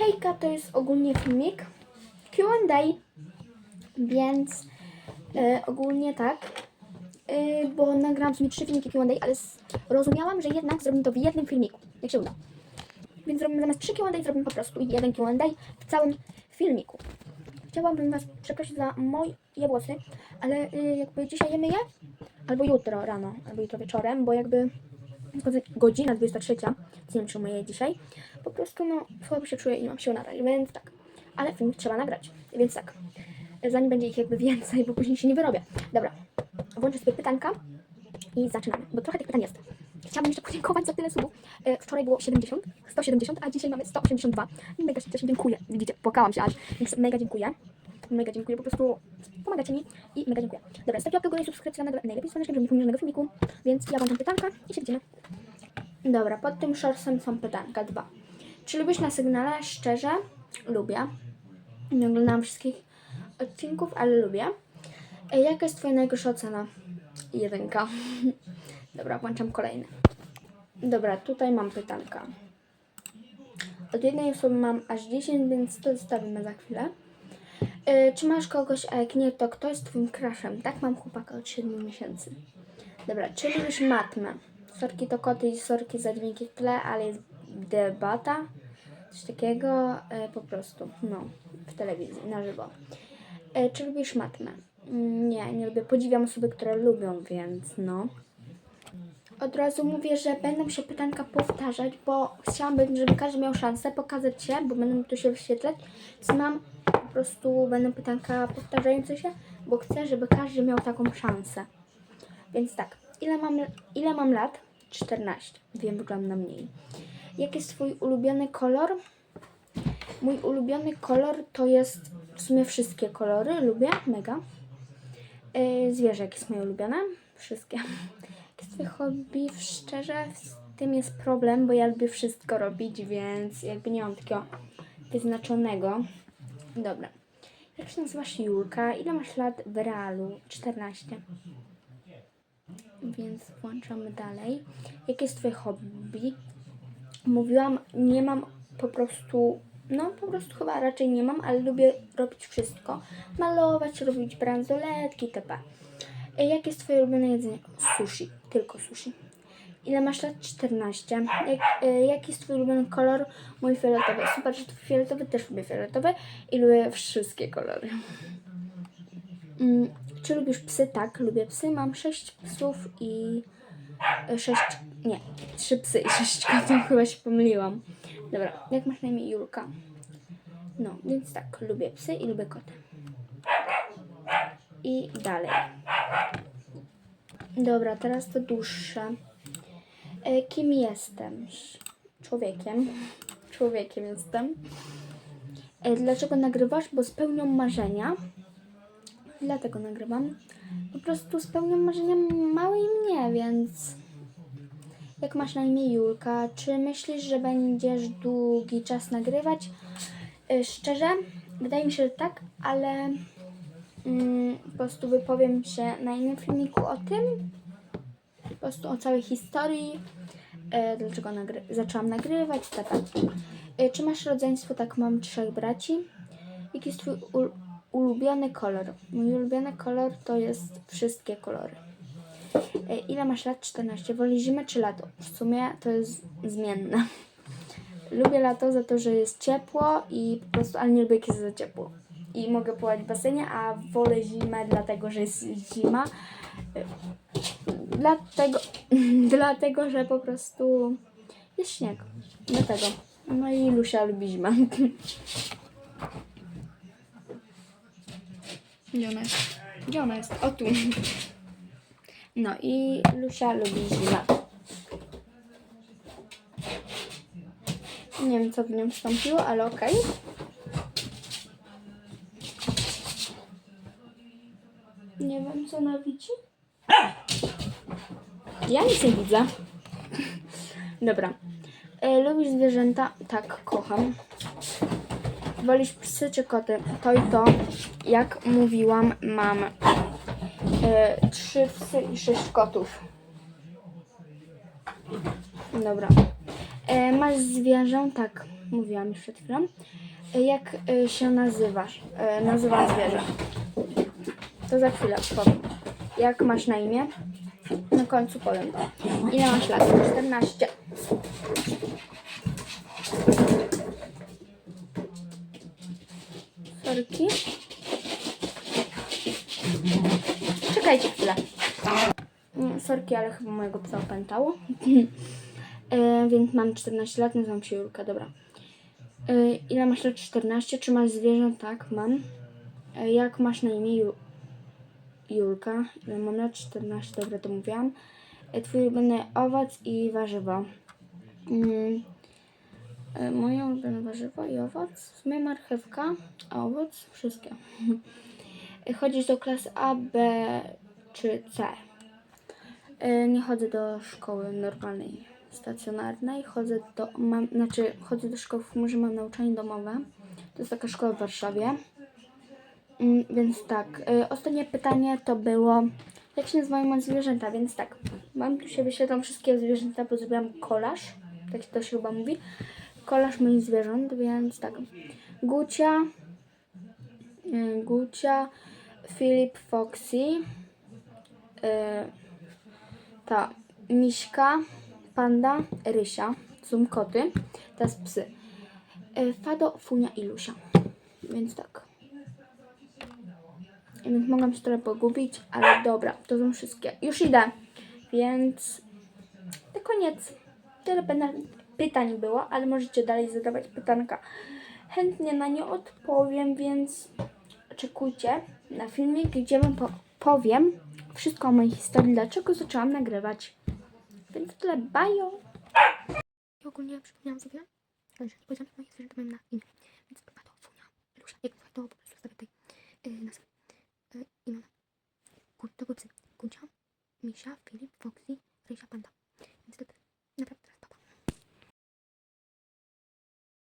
Hejka to jest ogólnie filmik Q&A, więc e, ogólnie tak, e, bo nagrałam w sumie trzy filmiki Q&A, ale rozumiałam, że jednak zrobimy to w jednym filmiku, jak się uda. Więc zrobimy zamiast trzy Q&A, zrobimy po prostu jeden Q&A w całym filmiku. Chciałabym Was przeprosić za moje włosy, ale y, jakby dzisiaj je myję, albo jutro rano, albo jutro wieczorem, bo jakby godzina 23, co nie wiem, czy myję dzisiaj, po prostu no słabo się czuję i mam się nabrać, więc tak. Ale film trzeba nagrać, więc tak. Zanim będzie ich jakby więcej, bo później się nie wyrobię. Dobra, włączę sobie pytanka i zaczynamy, bo trochę tych pytań jest. Chciałabym jeszcze podziękować za tyle subów. E, Wczoraj było 70, 170, a dzisiaj mamy 182. I mega się dziękuję. Widzicie, płakałam się aż, więc mega dziękuję. Mega dziękuję, po prostu pomagacie mi i mega dziękuję. Dobra, stawcie łapkę w górę i subskrypcję na najlepiej pomijać żadnego filmiku. Więc ja włączam pytanka i się widzimy. Dobra, pod tym shortsem są pytanka dwa. Czy lubisz na sygnale? Szczerze, lubię. Nie oglądałam wszystkich odcinków, ale lubię. Jaka jest Twoja najgorsza ocena? Jedynka. Dobra, włączam kolejny. Dobra, tutaj mam pytanka. Od jednej osoby mam aż 10, więc to zostawimy za chwilę. E, czy masz kogoś, a jak nie, to kto jest Twoim crushem? Tak, mam chłopaka od 7 miesięcy. Dobra, czy lubisz matmę? Sorki to koty i sorki za dźwięki w tle, ale jest debata. Coś takiego e, po prostu, no, w telewizji, na żywo. E, czy lubisz matmę? Mm, Nie, nie lubię. Podziwiam osoby, które lubią, więc no. Od razu mówię, że będą się pytanka powtarzać, bo chciałabym, żeby każdy miał szansę pokazać się, bo będą tu się wyświetlać. Więc mam po prostu, będą pytanka powtarzające się, bo chcę, żeby każdy miał taką szansę. Więc tak, ile mam, ile mam lat? 14. Wiem, wyglądam na mniej. Jaki jest Twój ulubiony kolor? Mój ulubiony kolor to jest w sumie wszystkie kolory. Lubię, mega. Yy, zwierzę, jakie jest moje ulubione? Wszystkie. Jakie jest Twoje hobby? Szczerze, z tym jest problem, bo ja lubię wszystko robić, więc jakby nie mam takiego wyznaczonego. Dobra. Jak się nazywasz Julka? Ile masz lat w realu? 14. Więc włączamy dalej. Jakie jest Twoje hobby? Mówiłam, nie mam po prostu, no po prostu chyba raczej nie mam, ale lubię robić wszystko. Malować, robić bransoletki, itp. E, Jakie jest Twoje ulubione jedzenie? Sushi, tylko sushi. Ile masz lat? 14. Jak, e, jaki jest Twój ulubiony kolor? Mój fioletowy. Super, że to fioletowy, też lubię fioletowy i lubię wszystkie kolory. Mm, czy lubisz psy? Tak, lubię psy. Mam sześć psów i e, sześć, nie, trzy psy i sześć kotów. Chyba się pomyliłam. Dobra, jak masz na imię Julka? No, więc tak, lubię psy i lubię koty. I dalej. Dobra, teraz to dłuższe. E, kim jestem? Człowiekiem. Człowiekiem jestem. E, dlaczego nagrywasz? Bo spełnią marzenia. Dlatego nagrywam. Po prostu spełniam marzenia małe i mnie, więc... Jak masz na imię Julka, czy myślisz, że będziesz długi czas nagrywać? Y, Szczerze, wydaje mi się, że tak, ale mm, po prostu wypowiem się na innym filmiku o tym. Po prostu o całej historii, y, dlaczego nagry- zaczęłam nagrywać, tak. Y, Czy masz rodzeństwo? Tak, mam trzech braci. Jaki jest twój ulubiony kolor? Mój ulubiony kolor to jest wszystkie kolory. E, Ile masz lat? 14. Woli zimę czy lato? W sumie to jest zmienne. Lubię lato za to, że jest ciepło i po prostu, ale nie lubię jak jest za ciepło. I mogę pływać w basenie, a wolę zimę dlatego, że jest zima. E, Dlatego, dlatego że po prostu jest śnieg. Dlatego. No i Lusia lubi zimę. Gdzie ona jest? Gdzie ona jest? O tu. No i Lusia lubi zimę. Nie wiem, co w nią wstąpiło, ale okej. Nie wiem, co ona widzi. Ja nic nie widzę. Dobra. E, lubisz zwierzęta? Tak, kocham. Wolisz psy czy koty? To i to. Jak mówiłam, mam e, trzy psy i sześć kotów. Dobra. E, masz zwierzę? Tak. mówiłam już przed chwilą. Y, Jak y, się nazywasz? Y, nazywa zwierzę. To za chwilę powiem. Jak masz na imię? Na końcu powiem. Ile masz lat? 14. Sorki. Czekajcie chwilę. Sorki, ale chyba mojego psa opętało. e, więc mam 14 lat, nazywam się Julka, dobra. E, ile masz lat? 14. Czy masz zwierzę? Tak, mam. E, jak masz na imię? Ju Julka. Ile mam lat? 14, dobra, to mówiłam. E, twój ulubiony owoc i warzywo. Mm. E, Moje ulubione warzywo i owoc. W sumie marchewka, a owoc wszystkie. E, Chodzisz do klasy A, B czy C? E, Nie chodzę do szkoły normalnej, stacjonarnej. Chodzę do, mam, znaczy chodzę do szkoły, w chmurze mam nauczanie domowe. To jest taka szkoła w Warszawie. Mm, Więc tak, ostatnie pytanie to było, jak się nazywają moje zwierzęta, więc tak, mam tu się wyświetlą wszystkie zwierzęta, bo zrobiłam kolaż, tak to się chyba mówi, kolaż moich zwierząt, więc tak, Gucia, y, Gucia, Filip, Foxy, y, ta Miśka, Panda, Rysia, są koty, teraz psy, y, Fado, Funia i Lusia, więc tak. Więc mogłam się trochę pogubić, ale dobra, to są wszystkie. Już idę, więc to koniec. Tyle pytań- pytań było, ale możecie dalej zadawać pytanka. Chętnie na nie odpowiem, więc oczekujcie na filmik, gdzie wam po- powiem wszystko o mojej historii, dlaczego zaczęłam nagrywać. Więc tyle, bajo! I ogólnie przypomniałam sobie, że nie powiedziałam, na imię. Więc chyba to Funia, Lusia, jak to po prostu zostawię tutaj yy. Yy, To psy. Misia,